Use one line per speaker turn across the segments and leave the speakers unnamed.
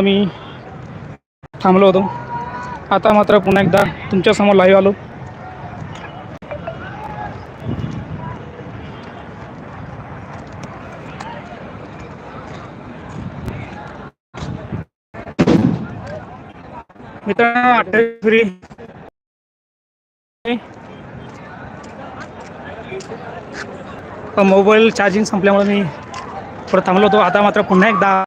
मी थांबलो होतो. आता मात्र पुन्हा एकदा तुमच्यासमोर लाईव्ह आलो. मित्रांनो अठ्ठावीस फ्री मोबाईल चार्जिंग संपल्यामुळे मी थोडं थांबलो होतो. आता मात्र पुन्हा एकदा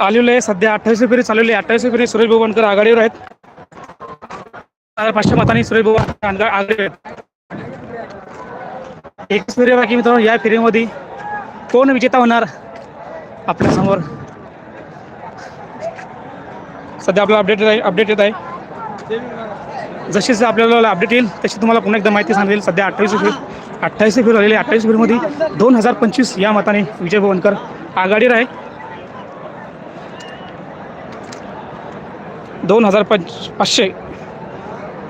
आलेलो आहे. सध्या अठ्ठावीस फेरी चालवली आहे. अठ्ठावीस फेरी सुरेश भुवनकर आघाडीवर आहेत. पाचशे मतांनी सुरेश भुवन आघाडीवर आहेत. एकच फेरी बाकी मित्रांनो. या फेरीमध्ये कोण विजेता होणार आपल्यासमोर सध्या आपल्याला अपडेट अपडेट येत आहे. जशी जशी आपल्याला अपडेट येईल तशी तुम्हाला पुन्हा एकदा माहिती सांगेल. सध्या अठ्ठावीस फेरी अठ्ठावीस फेरी झालेली आहे. अठ्ठावीस फेरीमध्ये दोन हजार पंचवीस या मताने विजय भुवनकर आघाडीवर आहे. दोन हजार पंच पाचशे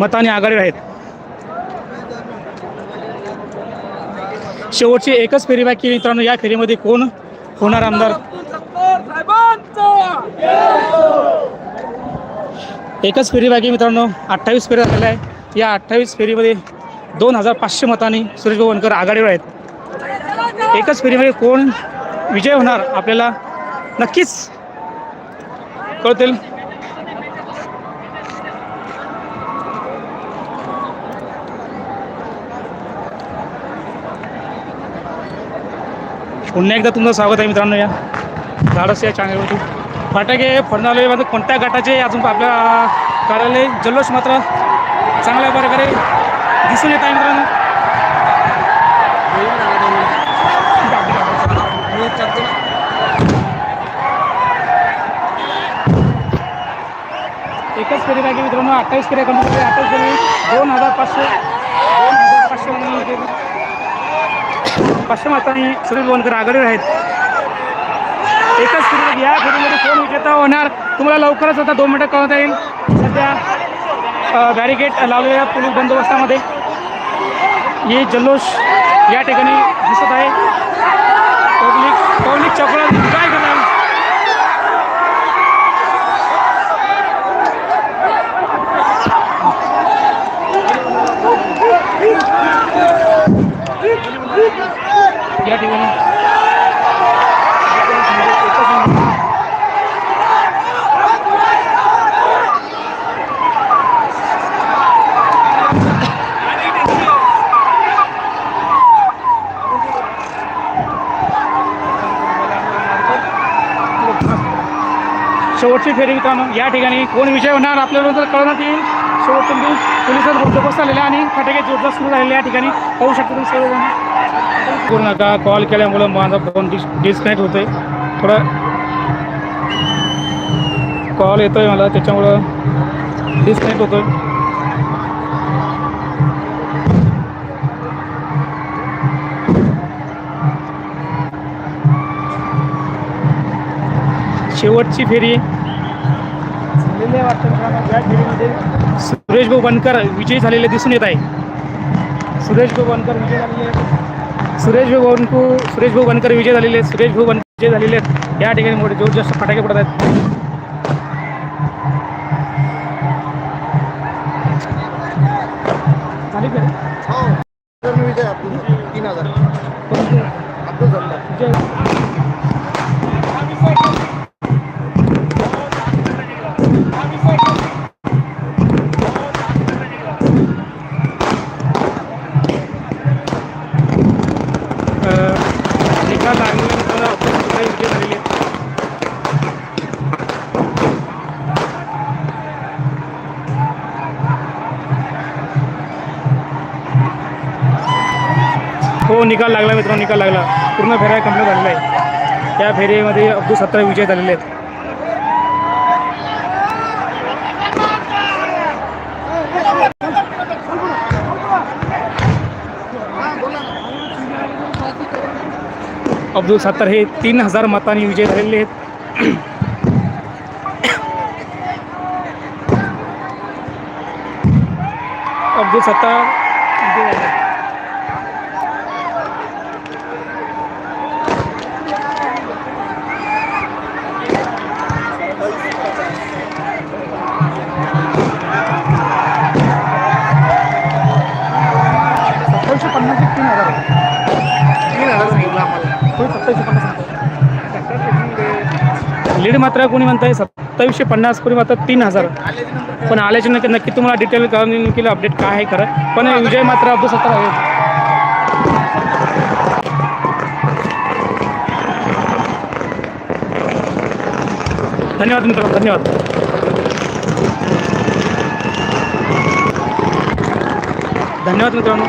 मताने आघाडीवर आहेत शेवटची एकच फेरी बाकी मित्रांनो या फेरीमध्ये कोण होणार आमदार? एकच फेरी बाकी मित्रांनो. अठ्ठावीस फेरी झालेल्या आहे या अठ्ठावीस फेरीमध्ये दोन हजार पाचशे मतांनी सुरेश गोवणकर आघाडीवर आहेत. एकच फेरीमध्ये कोण विजय होणार? आपल्याला नक्कीच कळतील. पुन्हा एकदा तुमचं स्वागत आहे मित्रांनो या धाडस या चॅनलवरती फटाके फोडणारे मध्ये कोणत्या गटाचे अजून आपल्या कार्यालय जल्लोष मात्र चांगल्या प्रकारे दिसून येत आहे मित्रांनो. एकच फेरी बाकी मित्रांनो अठ्ठावीस फेऱ्या कमी अठ्ठावीस फेरी दोन हजार पाचशे दोन हजार पाचशे मतांनी पाचशे सुनील बोनकर आघाडीवर आहेत. एकच फेरी या फेरीमध्ये कोण विजेता होणार? तुम्हाला लवकरच आता दोन मिनटं कळवता येईल. सध्या बॅरिकेड लावलेल्या पोलीस बंदोबस्तामध्ये. हे जल्लोष या ठिकाणी दिसत आहे. पब्लिक पब्लिक चपळा काय करणार या ठिकाणी शेवटची फेरी मित्रांनो या ठिकाणी कोण विजय होणार? आपल्याला तर कळण्यात येईल शेवटपर्यंत पोलिसात बंदोबस्त आलेला आणि फटाके जोरदार सुरू झालेले या ठिकाणी पाहू शकतो तुम्ही सर्वजण. करू नका कॉल केल्यामुळं माझा फोन डिस डिस्कनेक्ट होतोय. थोडं कॉल येतोय मला त्याच्यामुळं डिस्कनेक्ट होतोय. शेवटची फेरी. सुरेश भाऊ बनकर विजयी झालेले दिसून येत आहे. सुरेश भाऊ बनकर विजय झालेले आहेत. सुरेश भाऊ बनकू सुरेश भाऊ बनकर विजय झालेले आहेत. सुरेश भाऊ बनकर विजय झालेले आहेत. या ठिकाणी मोठे जोर जास्त फटाके पडत आहेत?
हो. तीन हजार.
आपण झालेली आहे हो निकाल लागला मित्रांनो निकाल लागला. पूर्ण फेऱ्या कंप्लीट झालेल्या आहे त्या फेरीमध्ये अगदी सतरा विजय झालेले आहेत. अब्दुल सत्तर हे तीन हजार मतांनी विजय झालेले आहेत. अब्दुल सत्तार मात्र कोणी म्हणताय सत्तावीसशे पन्नास कोणी मात्र तीन हजार. पण आल्याच्या नक्की नक्की तुम्हाला डिटेल कळून केलं अपडेट काय आहे खरं. पण विजय मात्र अब्दुल सत्तार आहे. धन्यवाद मित्र धन्यवाद. धन्यवाद मित्रांनो.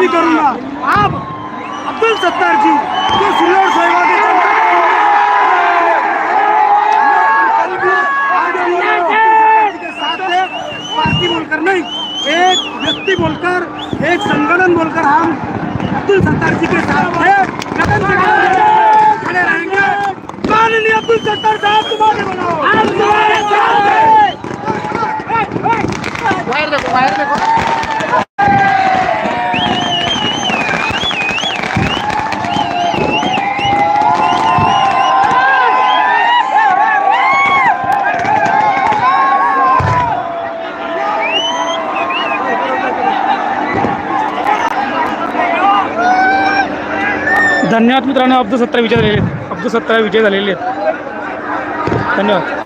भी करूँगा। आप अब्दुल सत्तर जी जो सिल्लोड सेवा के पार्टी बोलकर नहीं एक व्यक्ति बोलकर एक संगठन बोलकर हम अब्दुल सत्तार जी के साथ खड़े रहेंगे। माननीय अब्दुल सत्तार साहब तुम्हारे बनाओ हम तुम्हारे साथ हैं
बाहेर देखो बाहेर देखो।
धन्यवाद मित्रांनो अब्दुल सत्तार विजय झालेले आहेत. अब्दुल सत्तार विजय झालेले आहेत. धन्यवाद.